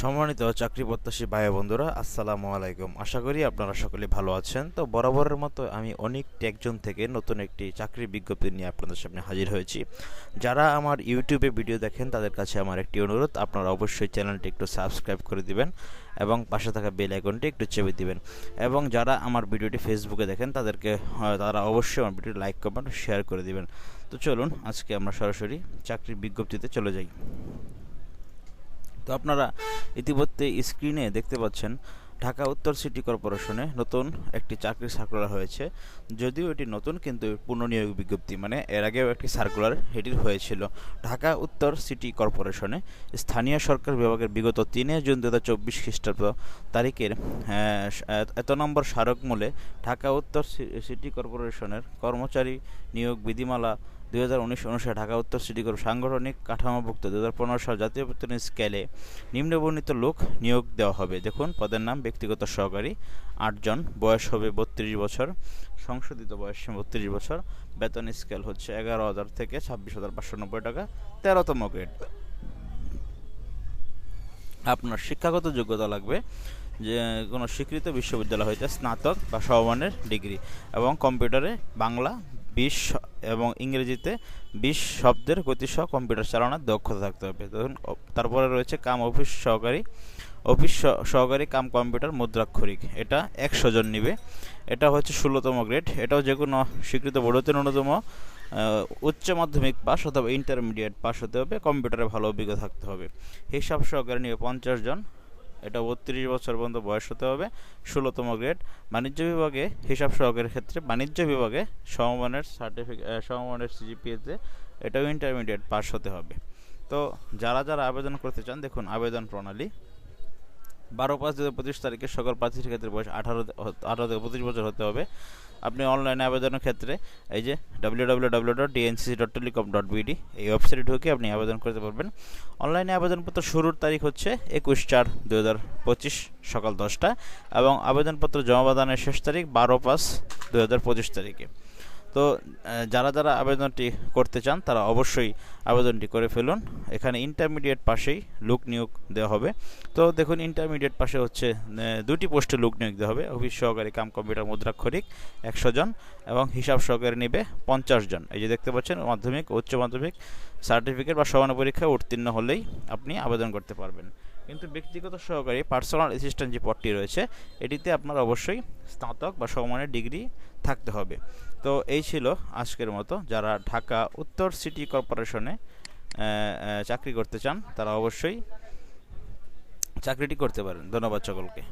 সম্মানিত চাকরি প্রত্যাশী ভাই বন্ধুরা, আসসালামু আলাইকুম। আশা করি আপনারা সকলে ভালো আছেন। তো বরাবরের মতো আমি অনেক টেকজন থেকে নতুন একটি চাকরি বিজ্ঞপ্তি নিয়ে আপনাদের সামনে হাজির হয়েছি। যারা আমার ইউটিউবে ভিডিও দেখেন, তাদের কাছে আমার একটি অনুরোধ, আপনারা অবশ্যই চ্যানেলটি একটু সাবস্ক্রাইব করে দিবেন এবং পাশে থাকা বেল আইকনটি একটু চেপে দিবেন। এবং যারা আমার ভিডিওটি ফেসবুকে দেখেন, তাদেরকে তারা অবশ্যই আমার ভিডিও লাইক, কমেন্ট, শেয়ার করে দিবেন। তো চলুন, আজকে আমরা সরাসরি চাকরির বিজ্ঞপ্তিতে চলে যাই। তো আপনারা ইতিমধ্যে স্ক্রিনে দেখতে পাচ্ছেন ঢাকা উত্তর সিটি কর্পোরেশনে নতুন একটি চাকরির সার্কুলার হয়েছে। যদিও এটি নতুন, কিন্তু পুনর্নিয়োগ বিজ্ঞপ্তি মানে এর আগেও একটি সার্কুলার এটির হয়েছিল। ঢাকা উত্তর সিটি কর্পোরেশনে স্থানীয় সরকার বিভাগের বিগত তিনে জুন দু হাজার চব্বিশ খ্রিস্টাব্দ তারিখের এত নম্বর স্মারক মূলে ঢাকা উত্তর সিটি কর্পোরেশনের কর্মচারী নিয়োগ বিধিমালা দুই হাজার উনিশ ঢাকা উত্তর সিটি কর্প সাংগঠনিক কাঠামোভুক্ত দু হাজার পনেরো সাল জাতীয় বেতন স্কেলে নিম্নবর্ণিত লোক নিয়োগ দেওয়া হবে। দেখুন, পদের নাম, ব্যক্তিগত সহকারী আটজন বয়স হবে বত্রিশ বছর, সংশোধিত বয়স বত্রিশ বছর, বেতন স্কেল হচ্ছে এগারো হাজার থেকে ছাব্বিশ হাজার পাঁচশো নব্বই টাকা, তেরোতম গ্রেড। আপনার শিক্ষাগত যোগ্যতা লাগবে যে কোনো স্বীকৃত বিশ্ববিদ্যালয় হইতে স্নাতক বা সমমানের ডিগ্রি এবং কম্পিউটারে বাংলা বিশ এবং ইংরেজিতে বিশ শব্দের গতিসহ কম্পিউটার চালানোর দক্ষতা থাকতে হবে। তারপরে রয়েছে কাম অফিস সহকারী। অফিস সহকারী কাম কম্পিউটার মুদ্রাক্ষরিক। এটা একশো জন নিবে। এটা হচ্ছে ষোলোতম গ্রেড। এটাও যে কোনো স্বীকৃত বোর্ডতে ন্যূনতম উচ্চ মাধ্যমিক পাস অথবা ইন্টারমিডিয়েট পাস হতে হবে। কম্পিউটারে ভালো অভিজ্ঞতা থাকতে হবে। হিসাব সহকারে নিবে পঞ্চাশ জন। এটা বত্রিশ বছর পর্যন্ত বয়স হতে হবে। ষোলোতম গ্রেড। বাণিজ্য বিভাগে হিসাব সহকারের ক্ষেত্রে বাণিজ্য বিভাগে সমমানের সার্টিফিকেট সমমানের সিজিপিএতে এটাও ইন্টারমিডিয়েট পাস হতে হবে। তো যারা যারা আবেদন করতে চান, দেখুন, আবেদন প্রণালী। বারো পাঁচ দু হাজার পঁচিশ তারিখে সকল প্রার্থীর ক্ষেত্রে বয়স আঠারো আঠারো থেকে পঁচিশ বছর হতে হবে। আপনি অনলাইন আবেদনের ক্ষেত্রে এই যে ডাব্লিউ ডট ডট ডট এই ওয়েবসাইটে ঢুকে আপনি আবেদন করতে পারবেন। অনলাইনে আবেদনপত্র শুরুর তারিখ হচ্ছে একুশ চার দু হাজার পঁচিশ সকাল দশটা এবং আবেদনপত্র জমা শেষ তারিখ বারো পাঁচ দু হাজার পঁচিশ তারিখে। তো যারা যারা আবেদনটি করতে চান, তারা অবশ্যই আবেদনটি করে ফেলুন। এখানে ইন্টারমিডিয়েট পাশেই লুক নিয়োগ দেওয়া হবে। তো দেখুন ইন্টারমিডিয়েট পাশে হচ্ছে দুটি পোস্টে লুক নিয়োগ দেওয়া হবে। অফিস সহকারী কাম কম্পিউটার মুদ্রাক্ষরিক একশো জন এবং হিসাব সহকারী নেবে পঞ্চাশ জন। এই যে দেখতে পাচ্ছেন, মাধ্যমিক, উচ্চ মাধ্যমিক সার্টিফিকেট বা সমান পরীক্ষায় উত্তীর্ণ হলেই আপনি আবেদন করতে পারবেন। কিন্তু ব্যক্তিগত সহকারী পার্সোনাল অ্যাসিস্ট্যান্ট যে পদটি রয়েছে, এটিতে আপনার অবশ্যই স্নাতক বা সমানের ডিগ্রি থাকতে হবে। তো এই ছিল আজকের মতো। যারা ঢাকা উত্তর সিটি কর্পোরেশনে চাকরি করতে চান, তারা অবশ্যই চাকরিটি করতে পারেন। ধন্যবাদ সকলকে।